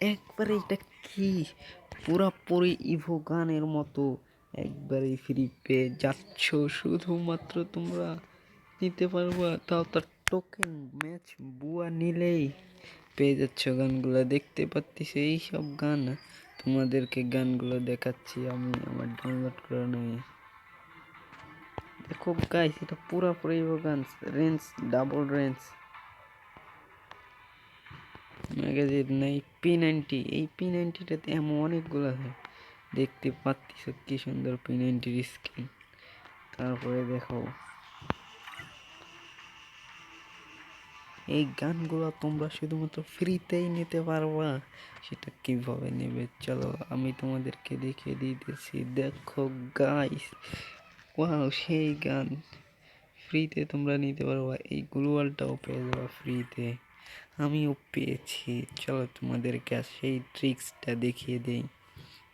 একবারে এটা কি? পুরাপুরি ইভো গানের মতো একবারে ফ্রি পেয়ে যাচ্ছ। শুধুমাত্র তোমরা নিতে পারবা, তাও তার টোকেন ম্যাচ বুয়া নিলেই পেয়ে যাচ্ছ গানগুলো। দেখতে পাচ্ছিস এই সব গান তোমাদেরকে গানগুলো দেখাচ্ছি আমি আমার ডাউনলোড করে নেই দেখো গাইস এটা পুরাপুরি evo gun range double range magazine নেই পি নাইনটি এই পি নাইনটিটাতে এমন অনেকগুলো আছে। দেখতে পাচ্ছিস কি সুন্দর পি নাইনটির স্কিন তারপরে দেখো। এই গানগুলো তোমরা শুধুমাত্র ফ্রিতেই নিতে পারবা। সেটা কীভাবে নেবে? চলো, আমি তোমাদেরকে দেখিয়ে দিতেছি। দেখো গাইস ওয়াও সেই গান। ফ্রিতে তোমরা নিতে পারবা। এই গ্লোয়ালটাও পেয়ে যাবা ফ্রিতে আমিও পেয়েছি। চলো তোমাদেরকে সেই ট্রিক্সটা দেখিয়ে দেই।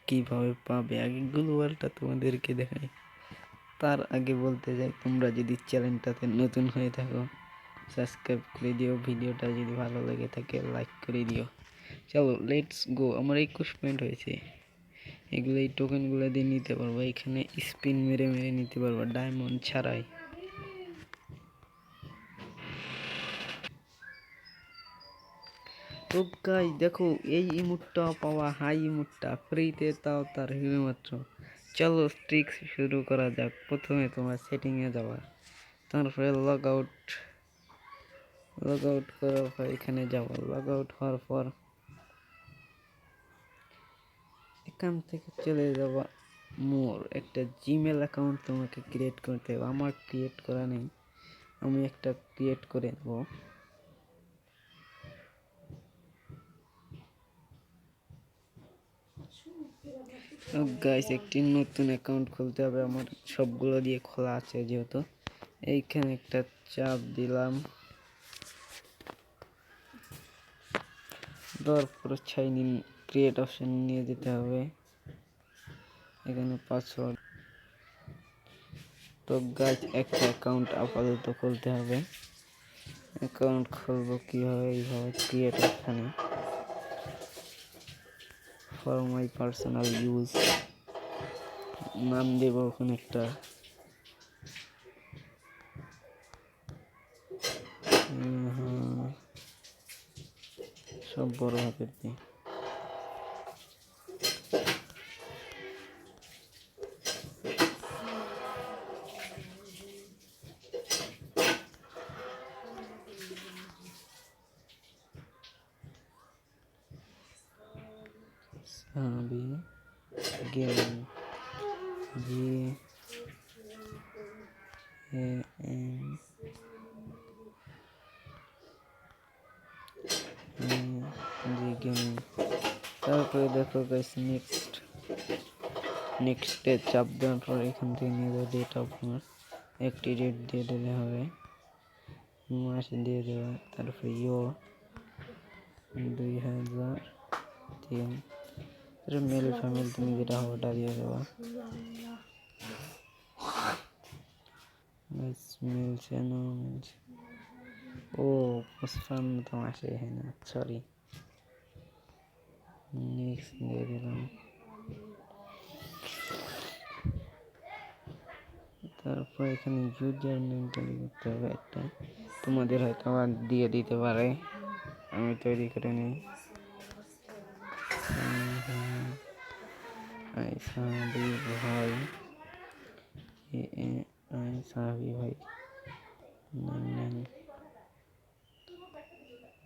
কীভাবে পাবে? আগে গ্লোয়ালটা তোমাদেরকে দেখাই। তার আগে বলতে যাই তোমরা যদি চ্যানেলটাতে নতুন হয়ে থাকো সাবস্ক্রাইব করে দিও। ভিডিওটা যদি ভালো লেগে থাকে লাইক করে দিও। চলো লেটস গো আমার একুশ পয়েন্ট হয়েছে। এগুলো এই টোকেনগুলো দিয়ে নিতে পারব। এখানে স্পিন মেরে মেরে নিতে পারব। ডায়মন্ড ছাড়াই। তো গাই দেখো, এই ইমুটটা পাওয়া, হাই ইমুটটা ফ্রিতে তাও তার হিরো মাত্র। চলো ট্রিক্স শুরু করা যাক। প্রথমে তোমার সেটিংয়ে যাওয়া তারপরে লগ আউট লগ আউট করার পর এখানে যাওয়া লগ আউট হওয়ার পর এখান থেকে চলে যাওয়া মোর। একটা জিমেল অ্যাকাউন্ট তোমাকে ক্রিয়েট করতে হবে। আমার ক্রিয়েট করা নেই। আমি একটা ক্রিয়েট করে নেব গাইস একটি নতুন অ্যাকাউন্ট খুলতে হবে। আমার সবগুলো দিয়ে খোলা আছে যেহেতু। এইখানে একটা চাপ দিলাম। দেওয়ার পর ইন ক্রিয়েট অপশন নিয়ে যেতে হবে। এখানে পাসওয়ার্ড তো গাইস একটা অ্যাকাউন্ট আপাতত খুলতে হবে। অ্যাকাউন্ট খুলবো কীভাবে? এইভাবে ক্রিয়েট অপশানে ফর মাই পার্সোনাল ইউজ নাম দেব ওখানে একটা। হ্যাঁ। সব বড় হাতের দিয়ে। সাবি game G M G gaming তারপরে দেখো গাইস নেক্সট নেক্সটে চাপ দেওয়ার পর এখান থেকে নিয়ে যাবে ডেট বার্থ একটি ডেট দিয়ে দিলে হবে। মাস দিয়ে দেওয়া। তারপরে ইয়ো দুই হাজার তিন। এটা মেল ফ্যামিলি তুমি যেটা হবে ওটা দিয়ে ব্যাস মিলছে না, মিলছে। ও পঁচপান্ন তো মাসে হয় না সরি নেক্সট দিয়ে দিলাম। তারপর এখানে ইউজার নেম তৈরি করতে হবে একটা। তোমাদের হয়তো আবার দিয়ে দিতে পারে। আমি তৈরি করে নিই। সাবি ভাই। আই সাবি ভাই।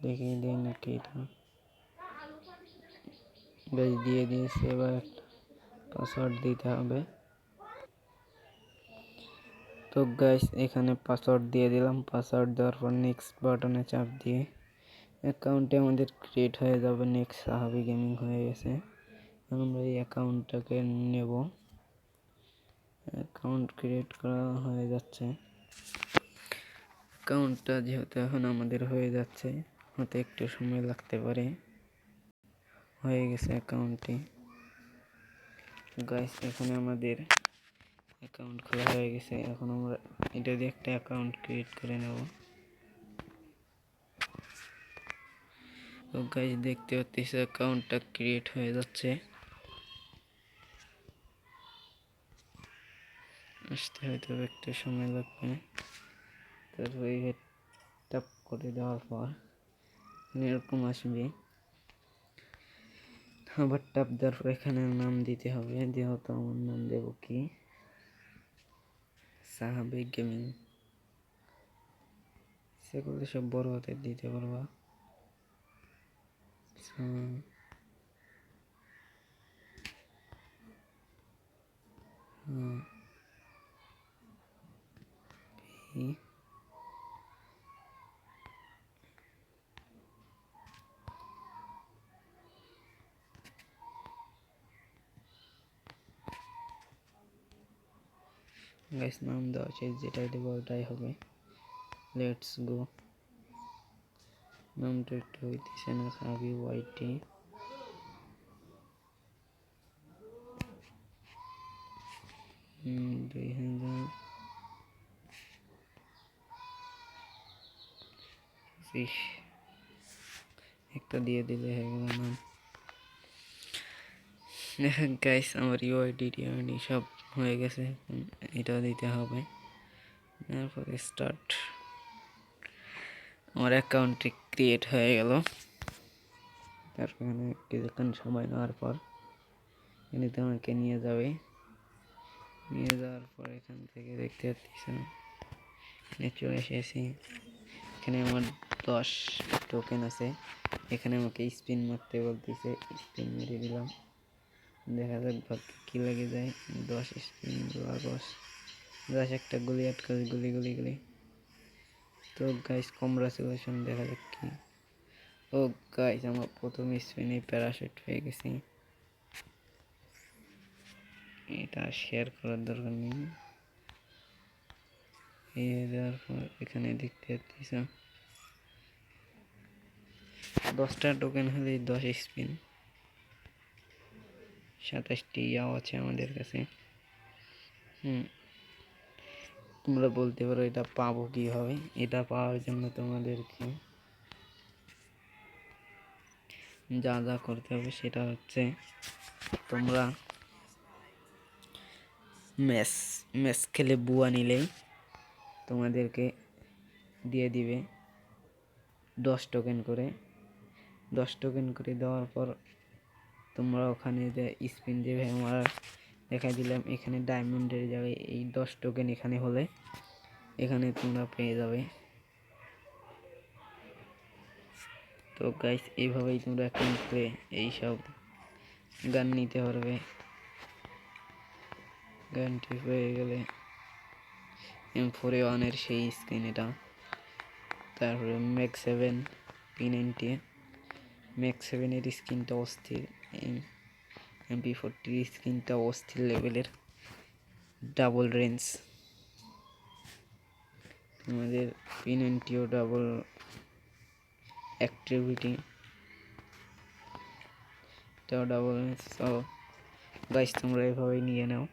দেখিয়ে দিই নাকি এটা। বেশ দিয়ে দিয়েছে, এবার পাসওয়ার্ড দিতে হবে। তো গাইস এখানে পাসওয়ার্ড দিয়ে দিলাম। পাসওয়ার্ড দেওয়ার পর নেক্সট বাটনে চাপ দিয়ে অ্যাকাউন্টে আমাদের ক্রিয়েট হয়ে যাবে। নেক্সট সাহাবি গেমিং হয়ে গেছে। আমরা এই অ্যাকাউন্টটাকে নেব। অ্যাকাউন্ট ক্রিয়েট করা হয়ে যাচ্ছে। অ্যাকাউন্টটা যেহেতু এখন আমাদের হয়ে যাচ্ছে, হতে একটু সময় লাগতে পারে। হয়ে গেছে অ্যাকাউন্টটি। গাইস এখানে আমাদের অ্যাকাউন্ট খোলা হয়ে গেছে। এখন আমরা এটা দিয়ে একটা অ্যাকাউন্ট ক্রিয়েট করে নেব। তো গাইজ দেখতে পাচ্ছিস অ্যাকাউন্টটা ক্রিয়েট হয়ে যাচ্ছে। আসতে হয়তো একটু সময় লাগবে। তারপরে ট্যাপ করে দেওয়ার পর এরকম আসবে। আবার টাপ দেওয়ার পর এখানে নাম দিতে হবে। যেহেতু আমার নাম দেব কি? সাহাবে গেমিং সেগুলো সব বড় হাতে দিতে পারবা। সা- গাইস নাম দেওয়া আছে, যেটাই দেবো ওটাই হবে। লেটস গো নামটা একটু হইতেছে না সাবি ওয়াইটি দুই হাজার। পঁচিশ একটা দিয়ে দিলে হয়ে গেল নাম। দেখেন গাইস আমার ইউআইডি সব হয়ে গেছে এটা দিতে হবে। তারপরে স্টার্ট আমার অ্যাকাউন্টটি ক্রিয়েট হয়ে গেল। তারপর কিছুক্ষণ সময় নেওয়ার পর এখানে আমাকে নিয়ে যাবে। নিয়ে যাওয়ার পর এখান থেকে দেখতে পাচ্ছি এখানে চলে এসেছি। এখানে আমার দশ টোকেন আছে। এখানে আমাকে স্পিন মারতে বলতেছে স্পিন মেরে দিলাম। দেখা যাক ভাগ্যে কী লেগে যায়। দশ স্পিন দশ একটা গুলি আটকা গুলি গুলি গুলি। তো গাইস কংগ্রাচুলেশন দেখা যাক কি। ও গাইস আমার প্রথম স্পিনে প্যারাশুট পেয়ে গেছি। এটা শেয়ার করার দরকার নেই। এই হয়ে যাওয়ার পর এখানে দেখতে পাচ্ছিস দশটা টোকেন হলে দশ স্পিন সাতাশটি ইয়াও আছে আমাদের কাছে। হুম। তোমরা বলতে পারো এটা পাবো কীভাবে? এটা পাওয়ার জন্য তোমাদেরকে যা যা করতে হবে সেটা হচ্ছে তোমরা ম্যাচ ম্যাচ খেলে বুয়া নিলেই তোমাদেরকে দিয়ে দিবে দশ টোকেন করে। দশ টোকেন করে দেওয়ার পর তোমরা ওখানে যে স্পিন দেবে আমার দেখা দিলাম, এখানে ডায়মন্ডের জায়গায় এই দশ টোকেন এখানে হলে এখানে তোমরা পেয়ে যাবে। তো গাইস এইভাবেই তোমরা অ্যাকাউন্ট করে এইসব গান নিতে পারবে। গানটি হয়ে গেলে এম ফোরে ওয়ানের সেই স্ক্রিন এটা। তারপরে Mac seven P ninety Mac সেভেনের স্ক্রিনটা অস্থির। এমপি ফোরটির স্ক্রিনটা অস্থির লেভেলের ডাবল রেঞ্জ আমাদের পিন নাইনটিও ডাবল অ্যাক্টিভিটি এটাও ডাবল রেঞ্জ সো গাইস তোমরা এভাবেই নিয়ে নাও।